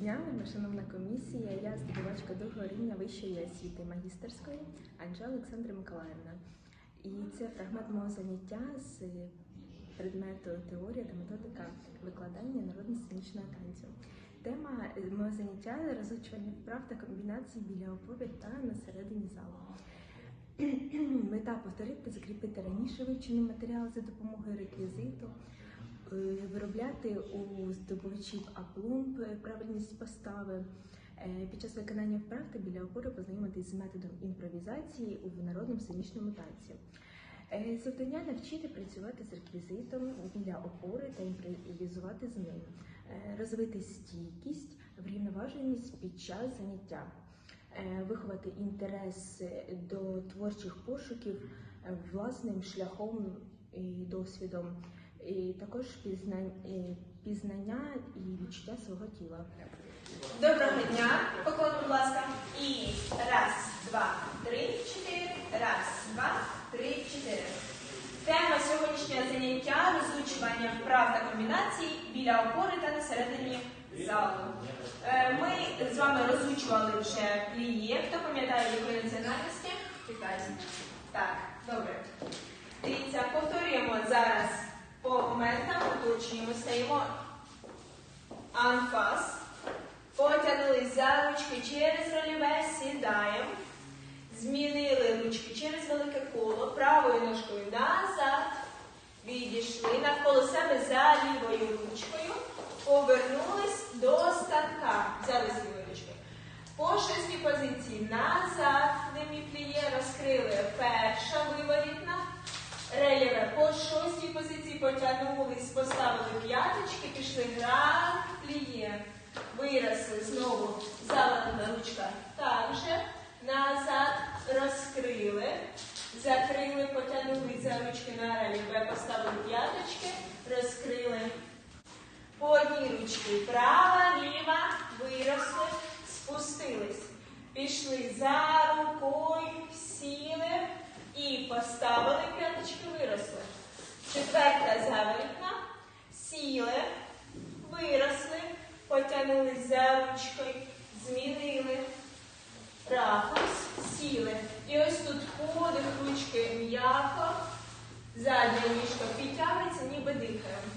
дня, шановна комісія. Я здобувачка другого рівня вищої освіти магістерської Анжела Олександра Миколаївна. І це фрагмент мого заняття з предмету теорія та методика викладання народно-сценічного танцю. Тема е, мого заняття розучування вправ та комбінацій біля опори та на середині залу. Мета повторити, закріпити раніше вивчений матеріал за допомогою реквізиту, виробляти у здобувачів апломб е, правильність постави. Е, Під час виконання вправ біля опори познайомитись з методом імпровізації у народному сценічному танці. Е, Завдання навчити працювати з реквізитом біля опори та імпровізувати з ним, Е, розвити стійкість, врівноваженість під час заняття, Е, виховати інтерес до творчих пошуків е, власним шляхом і досвідом, і також пізнання, пізнання і відчуття свого тіла. Доброго дня. Поклон, будь ласка. І раз, два, три, чотири. Раз, два, три, чотири. Тема сьогоднішнього заняття розучування вправ та комбінацій біля опори та на середині залу. Е, Ми з вами розучували вже пліє. Хто пам'ятає якої національності? Китайські. Так, добре. Дивіться, повторюємо зараз по моментам, уточнюємо, стаємо анфас. Потягнулись за ручки через рольове, сідаємо. Змінили ручки через велике коло, правою ножкою назад. Відійшли навколо себе за лівою ручкою. Повернулись до станка. Взяли з лівою ручкою. По шостій позиції назад. Деміпліє розкрили. Потягнулись, поставили п'яточки, пішли пліє. Виросли знову заладна ручка. Також назад розкрили, закрили, потягнули за ручки на рельєве, поставили п'яточки, розкрили. По одній ручці права, ліва, виросли, спустились. Пішли за рукою, сіли і поставили п'яточки, виросли. Четверта заворітна, сіли, виросли, потягнули за ручкою, змінили. Ракурс, сіли. І ось тут подих ручки м'яко, задня ніжка підтягується, ніби дихаємо.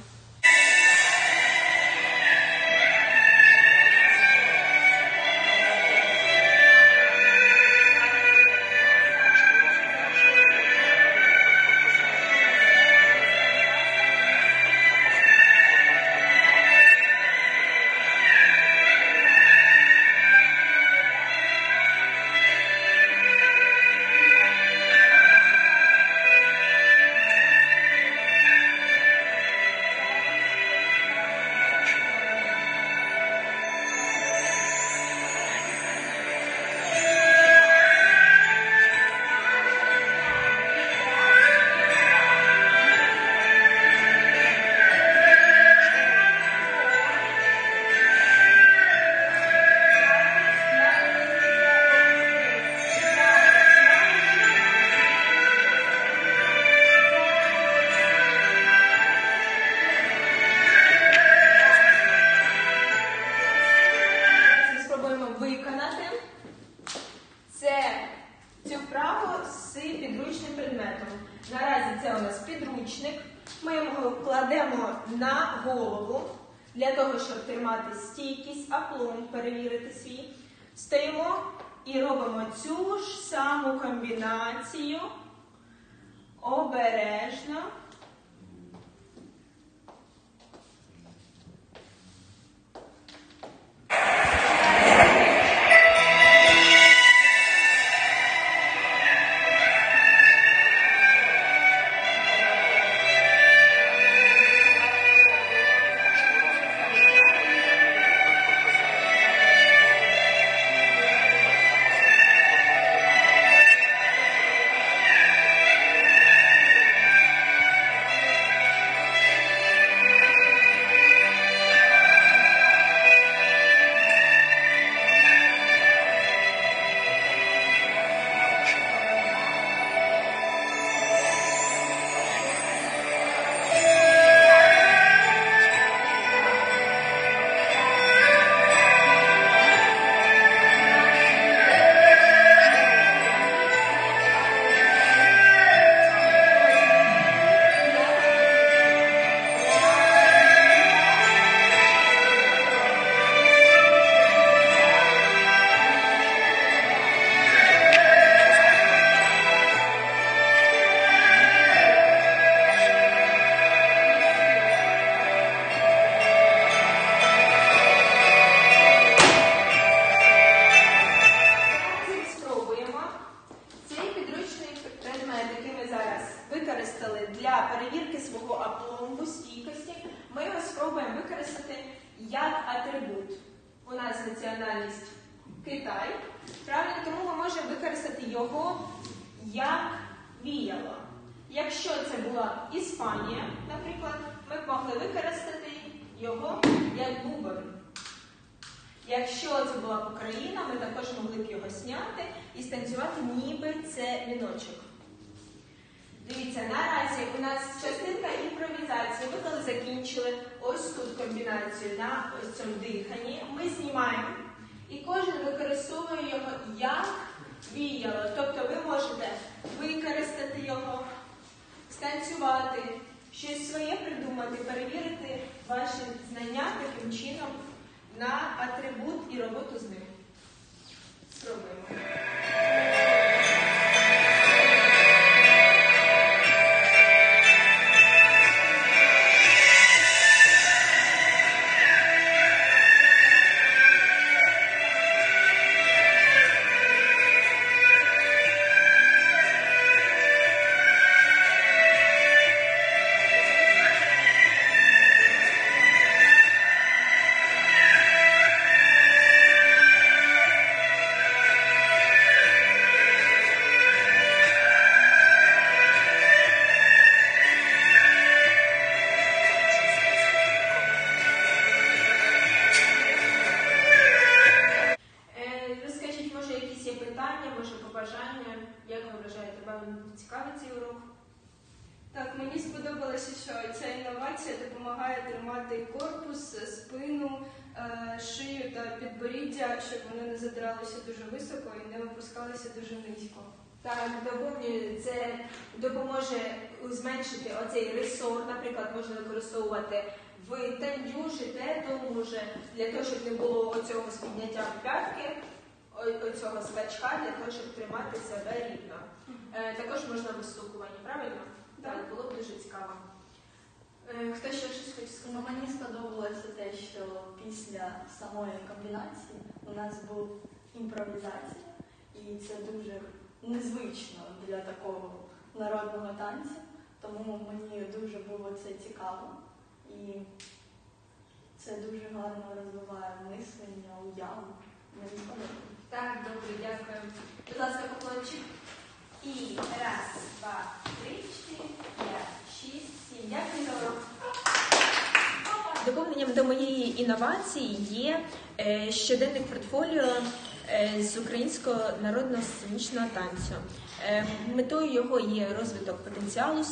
На голову для того, щоб тримати стійкість, аплом, перевірити свій. Стоїмо і робимо цю ж саму комбінацію обережно. Як атрибут. У нас національність Китай. Правильно, тому ми можемо використати його як віяло. Якщо це була Іспанія, наприклад, ми б могли використати його як бубен. Якщо це була б Україна, ми також могли б його зняти і станцювати, ніби це віночок. Дивіться, наразі у нас частинка імпровізації. Ви коли закінчили ось тут комбінацію на ось цьому диханні, ми знімаємо і кожен використовує його як віяло. Тобто ви можете використати його, станцювати, щось своє придумати, перевірити ваші знання таким чином на атрибут і роботу з ним. Спробуємо. Якісь є питання, може побажання? Як ви вважаєте, вам цікавий цей урок? Так, мені сподобалося, що ця інновація допомагає тримати корпус, спину, е, шию та підборіддя, щоб вони не задралися дуже високо і не опускалися дуже низько. Так, доповнюю, це допоможе зменшити оцей ресор, наприклад, можна використовувати в тендюжі, тетомуже, для того, щоб не було оцього спідняття в п'ятки, о- оцього скачка, для того, щоб тримати себе рівно. Е, також можна вистукування, правильно? Так. було б дуже цікаво. Е, хто ще щось хоче сказати? Ну, мені сподобалося те, що після самої комбінації у нас був імпровізація, і це дуже незвично для такого народного танцю. Тому мені дуже було це цікаво і це дуже гарно розвиває мислення, уяву. Мені сподобалося. Так, добре, дякую. Будь ласка, поклончик. І раз, два, три, чотири, п'ять, шість, сім. Дякую за урок. Доповненням до моєї інновації є е, щоденник портфоліо е, з українського народного сценічного танцю. Е, Метою його є розвиток потенціалу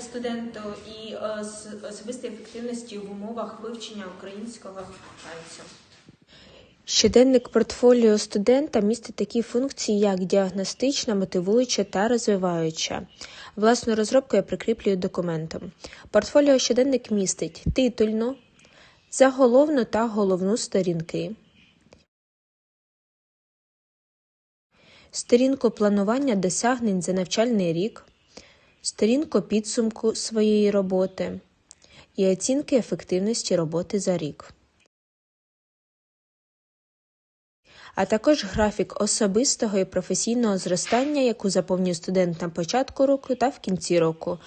студенту і ос- особистої ефективності в умовах вивчення українського танцю. Щоденник портфоліо студента містить такі функції, як діагностична, мотивуюча та розвиваюча. Власну розробку я прикріплюю документом. Портфоліо щоденник містить титульну, заголовну та головну сторінки, сторінку планування досягнень за навчальний рік, сторінку підсумку своєї роботи і оцінки ефективності роботи за рік. А також графік особистого і професійного зростання, яку заповнює студент на початку року та в кінці року,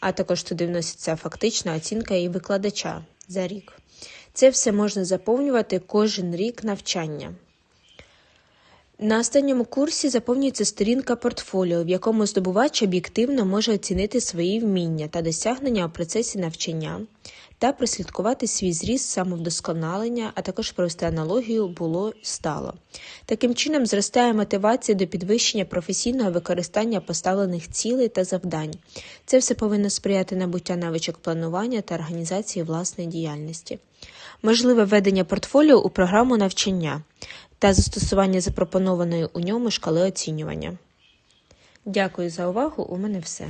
а також туди вноситься фактична оцінка і викладача за рік. Це все можна заповнювати кожен рік навчання. На останньому курсі заповнюється сторінка портфоліо, в якому здобувач об'єктивно може оцінити свої вміння та досягнення у процесі навчання та прослідкувати свій зріст самовдосконалення, а також провести аналогію було стало. Таким чином зростає мотивація до підвищення професійного використання поставлених цілей та завдань. Це все повинно сприяти набуття навичок планування та організації власної діяльності. Можливе введення портфоліо у програму навчання та застосування запропонованої у ньому шкали оцінювання. Дякую за увагу. У мене все.